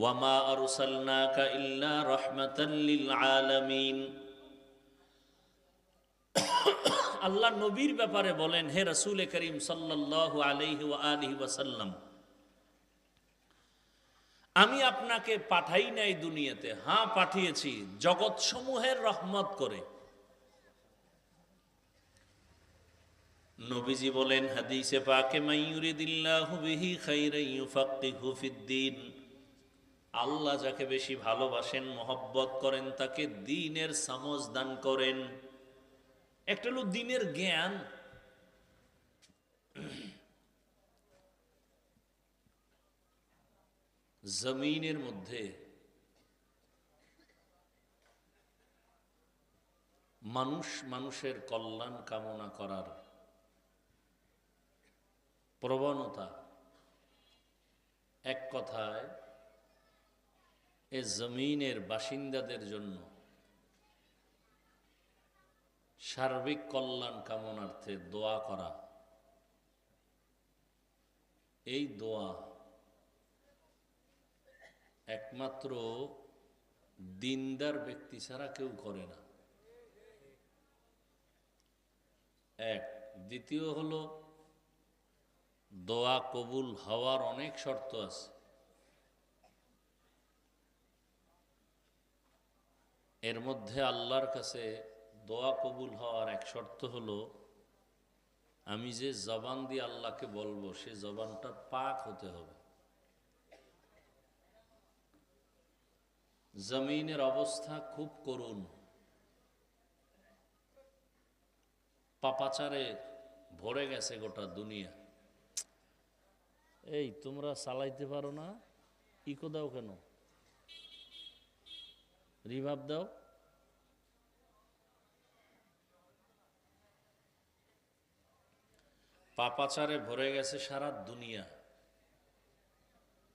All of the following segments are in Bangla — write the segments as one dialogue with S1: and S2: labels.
S1: ওয়ামা আরসালনাকা ইল্লা রাহমাতাল লিল আল্লাহ নবীর ব্যাপারে বলেন, হে রসুল করিম সাল্লাল্লাহু আমি আপনাকে পাঠাই নাই দুনিয়াতে। হ্যাঁ পাঠিয়েছি। জগৎ সমূহের রহমত করে। নবীজি বলেন, হাদিসে পাকে মাইয়ুরিদিল্লাহু বিহি খাইরান ইউফাক্কিহু ফিদ্দিন আল্লাহ যাকে বেশি ভালোবাসেন, মহব্বত করেন, তাকে দিনের সামজ দান করেন। একটা হলো দিনের জ্ঞান। জমিনের মধ্যে মানুষ মানুষের কল্যাণ কামনা করার প্রবণতা এক কথায় এ জমিনের বাসিন্দাদের জন্য সার্বিক কল্যাণ কামনার্থে দোয়া করা। এই দোয়া একমাত্র দিনদার ব্যক্তি ছাড়া কেউ করে না। এক, দ্বিতীয় হলো দোয়া কবুল হওয়ার অনেক শর্ত আছে। এর মধ্যে আল্লাহর কাছে দোয়া কবুল হওয়ার এক শর্ত হলো, আমি যে জবান দিয়ে আল্লাহকে বলব, সে জবানটা পাক হতে হবে। জমিনের অবস্থা খুব করুণ। পাপাচারে ভরে গেছে গোটা দুনিয়া। এই তোমরা চালাইতে পারো না, ইকো দাও কেন? রিভাব দাও। পাপাচারে ভরে গেছে সারা দুনিয়া।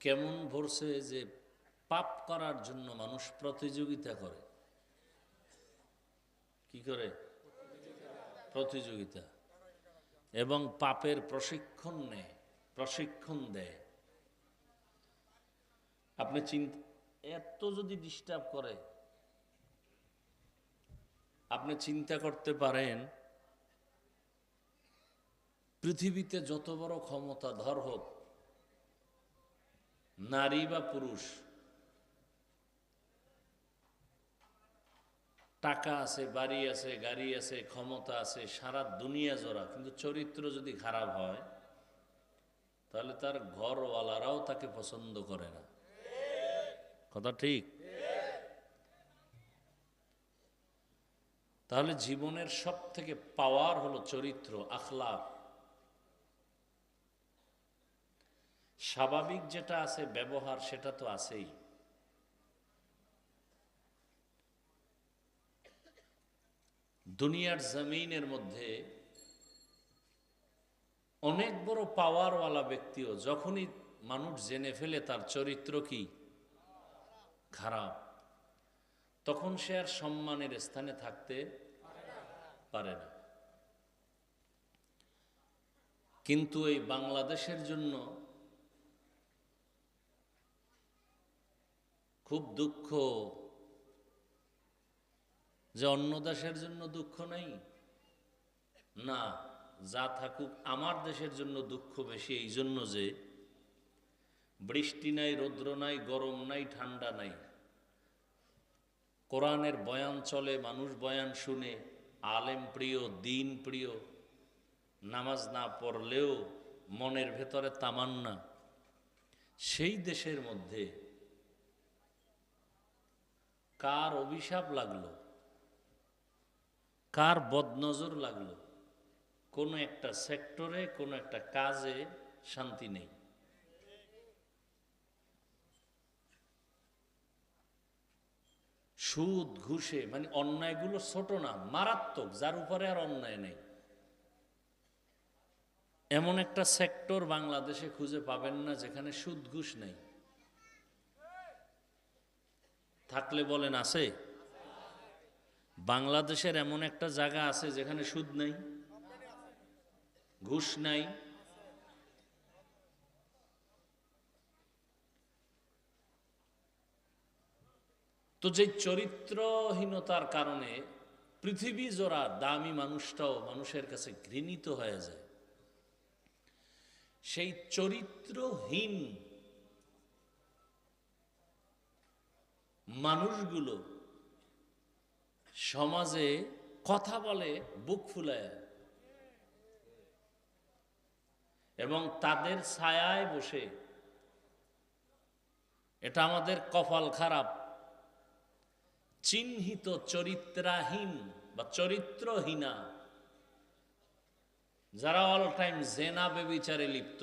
S1: কেমন ভরছে যে পাপ করার জন্য মানুষ প্রতিযোগিতা করে। কি করে? প্রতিযোগিতা। এবং পাপের প্রশিক্ষণ নেয়, প্রশিক্ষণ দেয়। আপনি চিন্তা এত যদি ডিস্টার্ব করে আপনি চিন্তা করতে পারেন, পৃথিবীতে যত বড় ক্ষমতা ধর হোক, নারী বা পুরুষ, টাকা আছে, বাড়ি আছে, গাড়ি আছে, ক্ষমতা আছে, সারা দুনিয়া জোড়া, কিন্তু চরিত্র যদি খারাপ হয়, তাহলে তার ঘরওয়ালারাও তাকে পছন্দ করে না। কথা ঠিক? তাহলে জীবনের সব থেকে পাওয়ার হলো চরিত্র আখলাক স্বাভাবিক যেটা আছে, ব্যবহার সেটা তো আছেই। দুনিয়ার জমিনের মধ্যে অনেক বড় পাওয়ারওয়ালা ব্যক্তিও, যখনই মানুষ জেনে ফেলে তার চরিত্র কি? খারাপ। তখন সে আর সম্মানের স্থানে থাকতে পারে না। কিন্তু এই বাংলাদেশের জন্য খুব দুঃখ যে অন্য দেশের জন্য দুঃখ নেই। না, যা থাকুক আমার দেশের জন্য দুঃখ বেশি এই জন্য যে বৃষ্টি নাই, রৌদ্র নাই, গরম নাই, ঠান্ডা নাই। কোরআনের বয়ান চলে, মানুষ বয়ান শুনে, আলেম প্রিয়, দিন প্রিয়, নামাজ না পড়লেও মনের ভেতরে তামান্না। সেই দেশের মধ্যে কার অভিশাপ লাগল? কার বদনজর লাগল? কোনো একটা সেক্টরে, কোনো একটা কাজে শান্তি নেই। সুদ, ঘুষে মানে অন্যায়গুলো ছোট না, মারাত্মক, যার উপরে আর অন্যায় নেই। এমন একটা সেক্টর বাংলাদেশে খুঁজে পাবেন না যেখানে সুদ, ঘুষ নেই। থাকলে বলেন, আছে? বাংলাদেশের এমন একটা জায়গা আছে যেখানে সুদ নাই, ঘুষ নাই। তো যে চরিত্রহীনতার কারণে পৃথিবী জোড়া দামি মানুষটাও মানুষের কাছে ঘৃণিত হয়ে যায়। সেই চরিত্রহীন মানুষগুলো সমাজে কথা বলে, বুক ফুলায়। এবং তাদের ছায়ায় বসে, এটা আমাদের কপাল খারাপ। চিহ্নিত চরিত্রাহীন বা চরিত্রহীনা। যারা অল টাইম জেনা বেবিচারে লিপ্ত।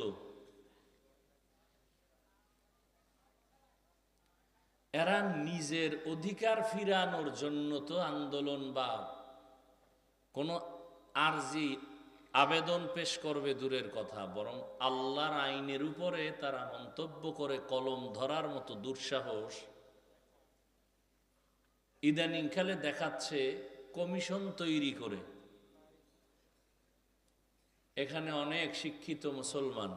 S1: এরা নিজের অধিকার ফিরানোর জন্য তো আন্দোলন বা কোনো আরজি আবেদন পেশ করবে দূরের কথা, বরং আল্লাহর আইনের উপরে তারা মন্তব্য করে কলম ধরার মতো দুঃসাহস ইদানিং খেলে দেখাচ্ছে কমিশন তৈরি করে। এখানে অনেক শিক্ষিত মুসলমান।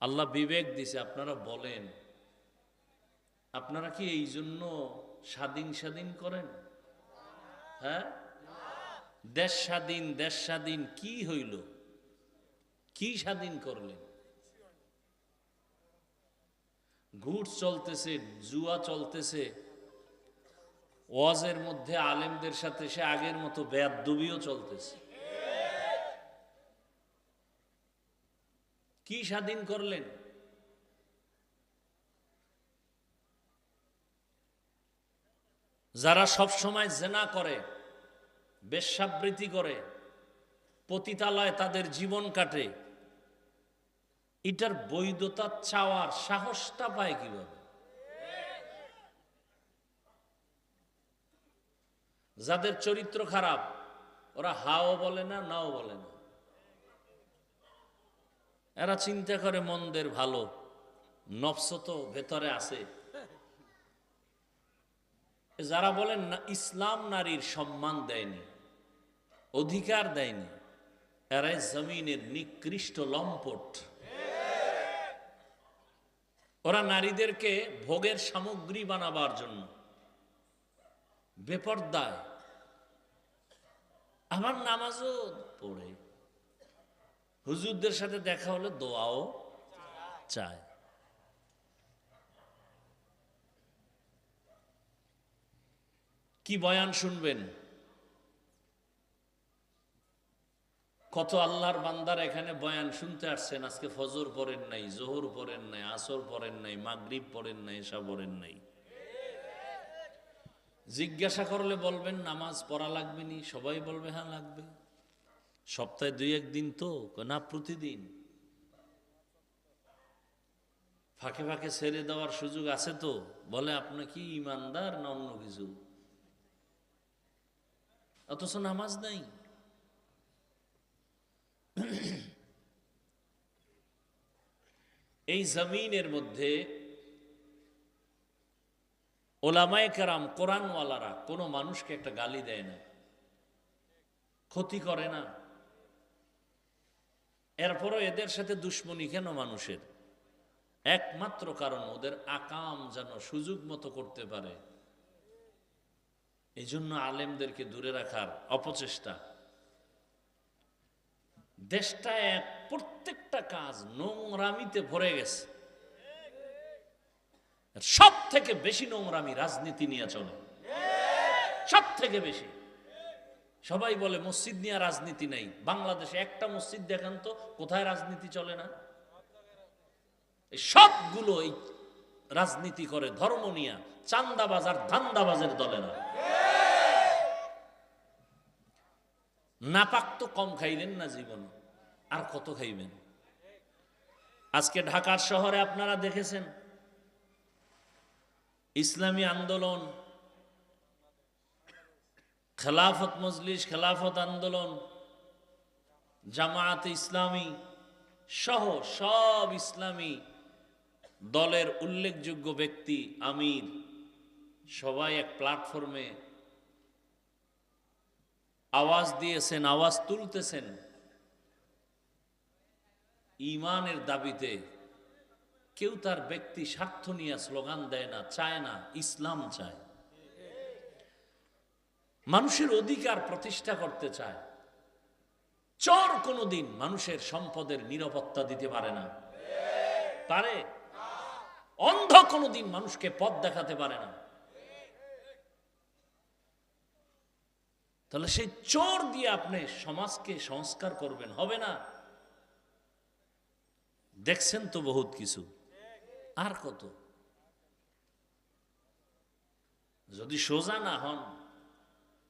S1: আল্লাহ বিবেক দিছে, আপনারা বলেন। আপনারা কি এই জন্য স্বাধীন স্বাধীন করেন? হ্যাঁ? দেশ স্বাধীন দেশ স্বাধীন কি হইল? কি স্বাধীন করলেন? ঘুট চলতেছে, জুয়া চলতেছে ওয়াজের মধ্যে আলেমদের সাথে সে আগের মতো বেয়াদুবিও চলতেছে। কি স্বাধীন করলেন? যারা সব সময় জেনা করে বেশ্যাবৃত্তি করে, পতিতালয় তাদের জীবন কাটে, এটার বৈধতা চাওয়ার সাহসটা পায় কীভাবে? যাদের চরিত্র খারাপ, ওরা হাও বলে না, নাও বলে না। এরা চিন্তা করে মন্দের ভালো, নফস তো ভেতরে আছে। যারা বলেন না, ইসলাম নারীর সম্মান দেয়নি, অধিকার দেয়নি, এরাই জমিনের নিকৃষ্ট লম্পট। ওরা নারীদেরকে ভোগের সামগ্রী বানাবার জন্য বেপর্দায়। আমার নামাজও পড়ে। হুজুরদের সাথে দেখা হলে দোয়াও চায়। কি বয়ান শুনবেন? কত আল্লাহর বান্দার এখানে বয়ান শুনতে আসছেন, আজকে ফজর পড়েন নাই, জোহর পড়েন নাই, আসর পড়েন নাই, মাগরিব পড়েন নাই এসা পড়েন নাই। জিজ্ঞাসা করলে বলবেন, নামাজ পড়া লাগবে নি? সবাই বলবে হ্যাঁ লাগবে। সপ্তাহে দুই একদিন তো না, প্রতিদিন। ফাঁকে ফাঁকে ছেড়ে দেওয়ার সুযোগ আছে তো? বলে আপনি কি ইমানদার না অন্য কিছু? অথচ নামাজ নাই। এই জমিনের মধ্যে ওলামায় কারাম, কোরআনওয়ালারা, কোনো মানুষকে একটা গালি দেয় না। ক্ষতি করে না। এরপরও এদের সাথে দুশ্মনী কেন মানুষের? একমাত্র কারণ ওদের আকাম যেন সুযোগ মতো করতে পারে। এই জন্য আলেমদেরকে দূরে রাখার অপচেষ্টা। দেশটা এক প্রত্যেকটা কাজ নোংরামিতে ভরে গেছে। সব থেকে বেশি নোংরামি রাজনীতি নিয়ে চলে। সব থেকে বেশি। সবাই বলে, মসজিদ নিয়ে রাজনীতি নাই। বাংলাদেশে একটা মসজিদ দেখান তো, কোথায় রাজনীতি চলে না? সবগুলো এই রাজনীতি করে ধর্ম নিয়ে, চান্দাবাজ আর ধান্দাবাজের দলেরা। নাপাক তো কম খাইলেন না জীবনে, আর কত খাইবেন? আজকে ঢাকার শহরে আপনারা দেখেছেন ইসলামী আন্দোলন, খেলাফত মজলিস, খেলাফত আন্দোলন, জামায়াত ইসলামী সহ সব ইসলামী দলের উল্লেখযোগ্য ব্যক্তি আমির। সবাই এক প্ল্যাটফর্মে আওয়াজ দিয়েছেন, আওয়াজ তুলতেছেন। ইমানের দাবিতে কেউ তার ব্যক্তি স্বার্থ নিয়ে স্লোগান দেয় না, চায় না, ইসলাম চায়। মানুষের অধিকার প্রতিষ্ঠা করতে চায়। চর কোনোদিন মানুষের সম্পদের নিরাপত্তা দিতে পারে না। পারে। অন্ধ কোনোদিন মানুষকে পথ দেখাতে পারে না। তাহলে সেই চোর দিয়ে আপনি সমাজকে সংস্কার করবেন, হবে না? দেখছেন তো বহুত কিছু। আর কত? যদি সোজা না হন,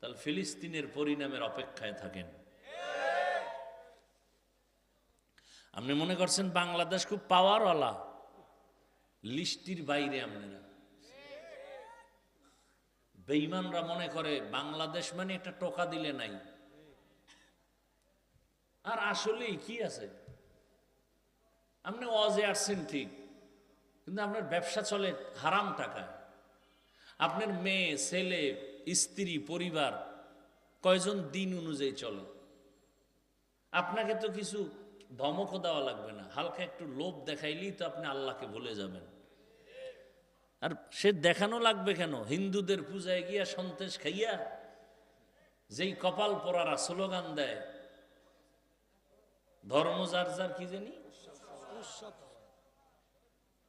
S1: তাহলে ফিলিস্তিনের পরিণামের অপেক্ষায় থাকেন। আপনি মনে করছেন বাংলাদেশ খুব পাওয়ারওয়ালা? লিস্টির বাইরে আপনারা। বেইমানরা মনে করে, বাংলাদেশ মানে একটা টোকা দিলে নাই। আর আসলেই কি আছে? আপনি অজে আসছেন ঠিক। কিন্তু আপনার ব্যবসা চলে হারাম টাকা। আপনার মেয়ে, ছেলে, স্ত্রী, পরিবার, কয়জন দিন অনুযায়ী চলে। আপনাকে তো কিছু ধমকও দেওয়া লাগবে না। হালকা একটু লোভ দেখাইলেই তো আপনি আল্লাহকে ভুলে যাবেন। আর সে দেখানো লাগবে কেন? হিন্দুদের পূজায় গিয়া সন্তেষ খাইয়া যেই কপাল পরারা স্লোগান দেয়, ধর্ম যার যার কি জানি?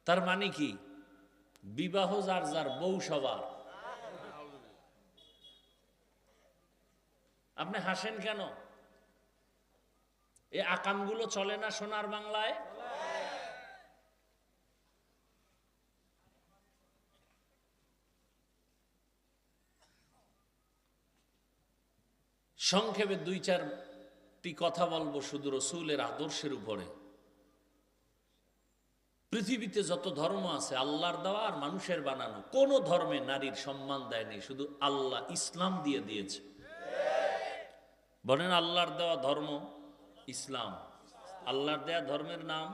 S1: তার মানে কি? বিবাহ যার যার বউ সবার। আপনি হাসেন কেন? এ আকামগুলো চলে না সোনার বাংলায়? সংক্ষেপে দুই চারটি কথা বলব শুধু রসুলের আদর্শের উপরে। পৃথিবীতে যত ধর্ম আছে, আল্লাহর দেওয়া আর মানুষের বানানো, কোন ধর্মে নারীর সম্মান দেয়নি, শুধু আল্লাহ ইসলাম দিয়ে দিয়েছে। বলেন আল্লাহর দেওয়া ধর্ম ইসলাম। আল্লাহর দেয়া ধর্মের নাম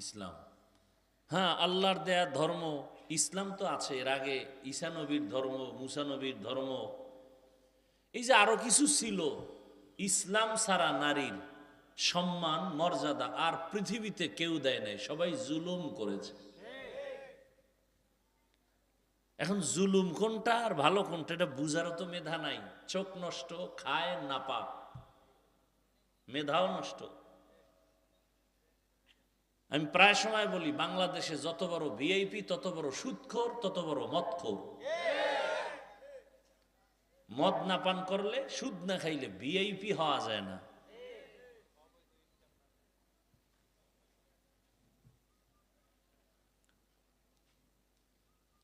S1: ইসলাম। হ্যাঁ আল্লাহর দেয়া ধর্ম ইসলাম তো আছে, এর আগে ঈসা নবীর ধর্ম মুসানবীর ধর্ম। এই যে আরও কিছু ছিল, ইসলাম ছাড়া নারীর সম্মান, মর্যাদা আর পৃথিবীতে কেউ দেয় নাই। সবাই জুলুম করেছে। এখন জুলুম কোনটা আর ভালো কোনটা, এটা বুঝারও তো মেধা নাই। চোখ নষ্ট, খায় না পাপ। মেধাও নষ্ট। আমি প্রায় সময় বলি, বাংলাদেশে যত বড় ভিআইপি, তত বড় সুদখোর, তত বড় মদখোর। মদ না পান করলে, সুদ না খাইলে ভিআইপি হওয়া যায় না।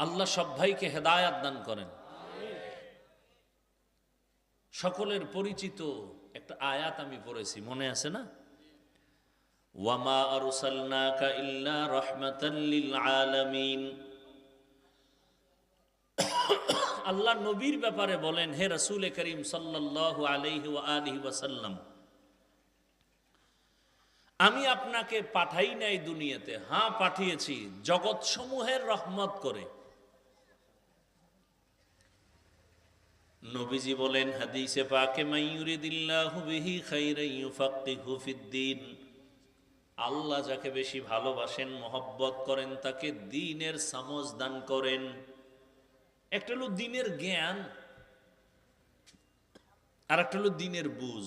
S1: আল্লাহ সব ভাইকে হেদায়াত দান করেন। সকলের পরিচিত একটা আয়াত আমি পড়েছি, মনে আছে না? ওয়ামা আরসালনাকা ইল্লা রাহমাতাল লিল আলামিন। আল্লাহ নবীর ব্যাপারে বলেন, হে রাসূল করিম সাল্লাল্লাহু আলাইহি ওয়া আলিহি ওয়াসাল্লাম, আমি আপনাকে পাঠাই নাই দুনিয়াতে হ্যাঁ পাঠিয়েছি জগৎ সমূহের রহমত করে। নবীজি বলেন, হাদিসে পাকে মাইয়ুরিদিল্লাহু বিহি খাইরান ইউফাক্কিহু ফিদ্দিন আল্লাহ যাকে বেশি ভালোবাসেন, মহব্বত করেন, তাকে দ্বীনের সামজ দান করেন। একটা হলো দিনের জ্ঞান আর একটা হলো দিনের বুঝ।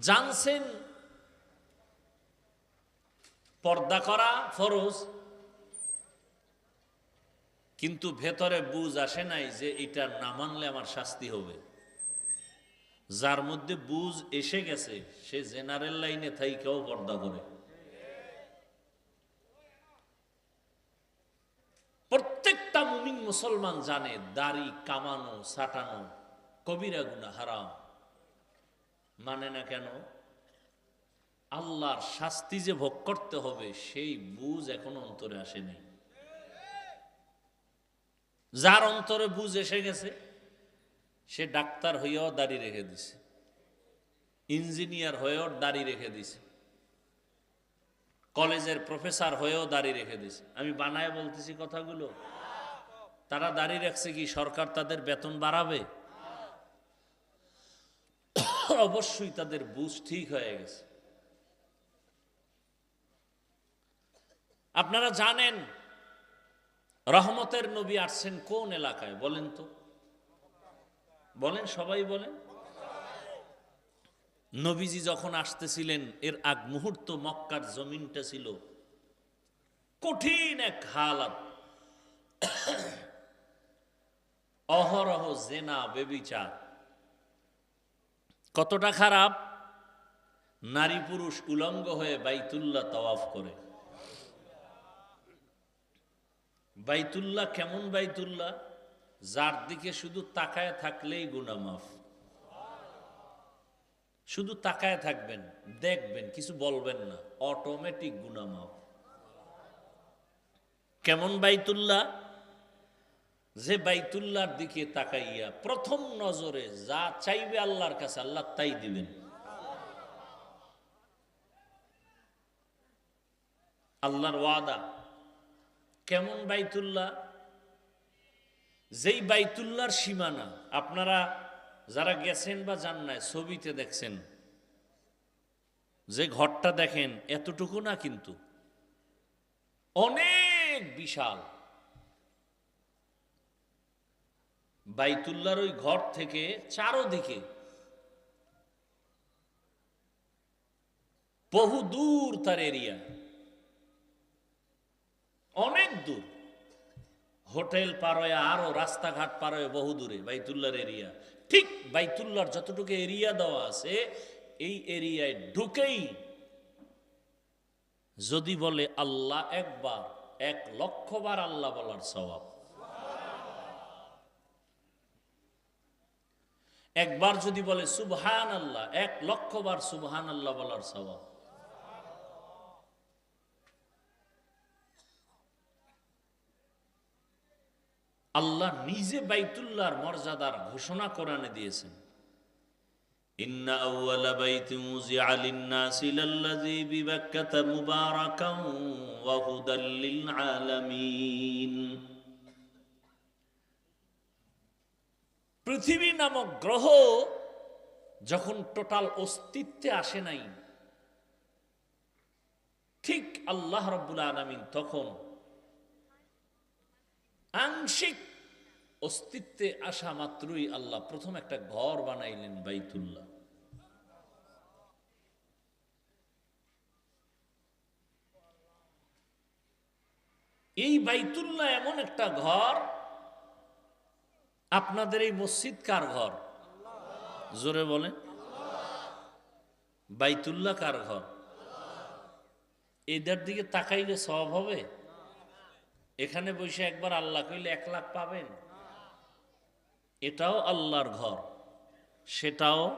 S1: জানছেন, পর্দা করা ফরজ কিন্তু ভেতরে বুঝ আসে নাই যে এটা না মানলে আমার শাস্তি হবে। যার মধ্যে বুঝ এসে গেছে, সে জেনারেল লাইনে থাইকেও পর্দা করে। প্রত্যেকটা মুমিন মুসলমান জানে, দাড়ি কামানো সাটানো কবিরা গুনা হারাম। মানে না কেন? আল্লাহর শাস্তি যে ভোগ করতে হবে, সেই বুঝ এখনও অন্তরে আসেনি যার অন্তরে বুঝ এসে গেছে, সে ডাক্তার হইয়াও দাড়ি রেখে দিছে। ইঞ্জিনিয়ার হয়েও দাড়ি রেখে দিছে। কলেজের প্রফেসর হয়েও দাড়ি রেখে দিছে। আমি বানায় বলতেছি কথাগুলো। তারা দাড়ি রাখছে কি? সরকার তাদের বেতন বাড়াবে? অবশ্যই তাদের বুঝ ঠিক হয়ে গেছে। আপনারা জানেন রহমতের নবী আসছেন কোন এলাকায় বলেন তো? বলেন, সবাই বলেন। নবীজি যখন আসতেছিলেন, এর আগ মুহূর্ত মক্কার জমিনটা ছিল কঠিন এক হালাত। অহরহ জেনা, বেবিচার। কতটা খারাপ? নারী পুরুষ উলঙ্গ হয়ে বাইতুল্লাহ তওয়াফ করে। বাইতুল্লাহ কেমন বাইতুল্লাহ? যার দিকে শুধু তাকায় থাকলেই গুনামাফ শুধু তাকায় থাকবেন, দেখবেন, কিছু বলবেন না অটোমেটিক গুনামাফ কেমন বাইতুল্লাহ? যে বাইতুল্লাহর দিকে তাকাইয়া প্রথম নজরে যা চাইবে আল্লাহর কাছে, আল্লাহ তাই দিবেন। আল্লাহর ওয়াদা। কেমন বাইতুল্লাহ? যেই বাইতুল্লাহর সীমানা, আপনারা যারা গেছেন বা যান নাই, ছবিতে দেখছেন, যে ঘরটা দেখেন, এতটুকু না কিন্তু। অনেক বিশাল। বাইতুল্লার ওই ঘর থেকে চারোদিকে বহু দূর তার এরিয়া। অনেক দূর। হোটেল পারোয় আরও, রাস্তাঘাট পারোয় বহু দূরে বাইতুল্লার এরিয়া। ঠিক বাইতুল্লার যতটুকু এরিয়া দেওয়া আছে, এই এরিয়ায় ঢুকেই যদি বলে আল্লাহ একবার, এক লক্ষবার আল্লাহ বলার স্বভাব। একবার যদি বলে সুবহান আল্লাহ এক লক্ষবার সুবহান আল্লাহ বলার স্বভাব। আল্লাহ নিজে বাইতুল্লাহর মর্যাদার ঘোষণা কোরআনে দিয়েছেন। ইন্না আউয়ালা বাইতি লিন-নাসি বিবাক্কাতা ওয়া হুদাল লিল আলামিন পৃথিবী নামক গ্রহ যখন টোটাল অস্তিত্বে আসে নাই, ঠিক আল্লাহ রব্বুল আলামিন তখন আংশিক অস্তিত্বে আসা মাত্রই আল্লাহ প্রথম একটা ঘর বানাইলেন বাইতুল্লাহ। এই বাইতুল্লাহ এমন একটা ঘর, আপনাদের এই মসজিদ কার ঘর? জোরে বলেন। বাইতুল্লাহ কার ঘর? এদের দিকে তাকাইলে সব হবে? এখানে বসে একবার আল্লাহ কইলে এক লাখ পাবেন। এটাও আল্লাহর ঘর। সেটাও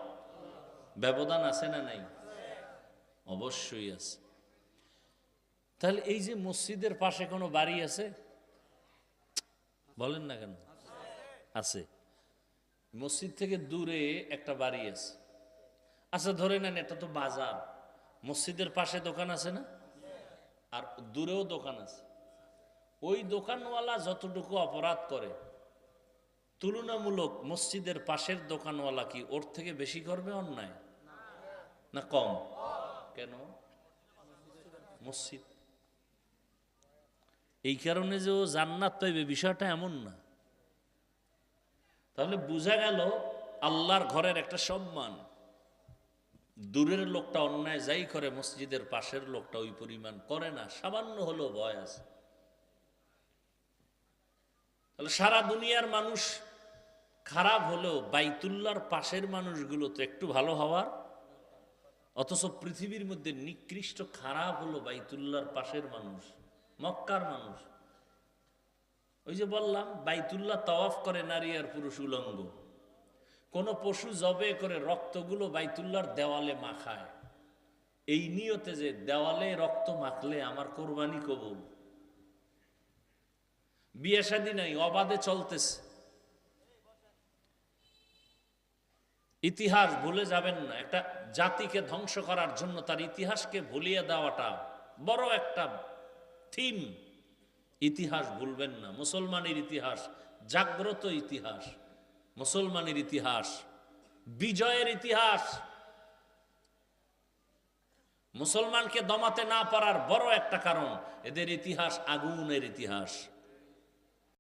S1: ব্যবধান আছে না নাই? অবশ্যই আছে। তাহলে এই যে মসজিদের পাশে কোনো বাড়ি আছে? বলেন না কেন? আছে। মসজিদ থেকে দূরে একটা বাড়ি আছে। আচ্ছা ধরে নেন এটা তো বাজার। মসজিদের পাশে দোকান আছে না? আর দূরেও দোকান আছে। ওই দোকানওয়ালা যতটুকু অপরাধ করে তুলনামূলক মসজিদের পাশের দোকানওয়ালা কি ওর থেকে বেশি করবে অন্যায়? না কম? কেন? মসজিদ। এই কারণে যে ও জান্নাত পাইবে বিষয়টা এমন না। তাহলে বোঝা গেল আল্লাহর ঘরের একটা সম্মান। দূরের লোকটা অন্যায় যাই করে, মসজিদের পাশের লোকটা ওই পরিমাণ করে না, সামান্য হলো ভয় আছে। তাহলে সারা দুনিয়ার মানুষ খারাপ হলেও বাইতুল্লার পাশের মানুষগুলো তো একটু ভালো হওয়ার। অথচ পৃথিবীর মধ্যে নিকৃষ্ট খারাপ হলো বাইতুল্লার পাশের মানুষ, মক্কার মানুষ। ওই যে বললাম, বাইতুল্লাহ তওয়াফ করে নারী আর পুরুষ উলঙ্গ। কোন পশু জবে করে রক্তগুলো বাইতুল্লার দেওয়ালে মাখায়। এই নিয়তে যে দেওয়ালে রক্ত মাখলে আমার কোরবানি কবুল। বিয়ে শাদী নাই, অবাধে চলতেছে। ইতিহাস ভুলে যাবেন না। একটা জাতিকে ধ্বংস করার জন্য তার ইতিহাসকে ভুলিয়ে দেওয়াটা বড় একটা থিম। ইতিহাস ভুলবেন না। মুসলমানের ইতিহাস জাগ্রত ইতিহাস। মুসলমানের ইতিহাস বিজয়ের ইতিহাস। মুসলমানকে দমাতে না পারার বড় একটা কারণ এদের ইতিহাস আগুনের ইতিহাস।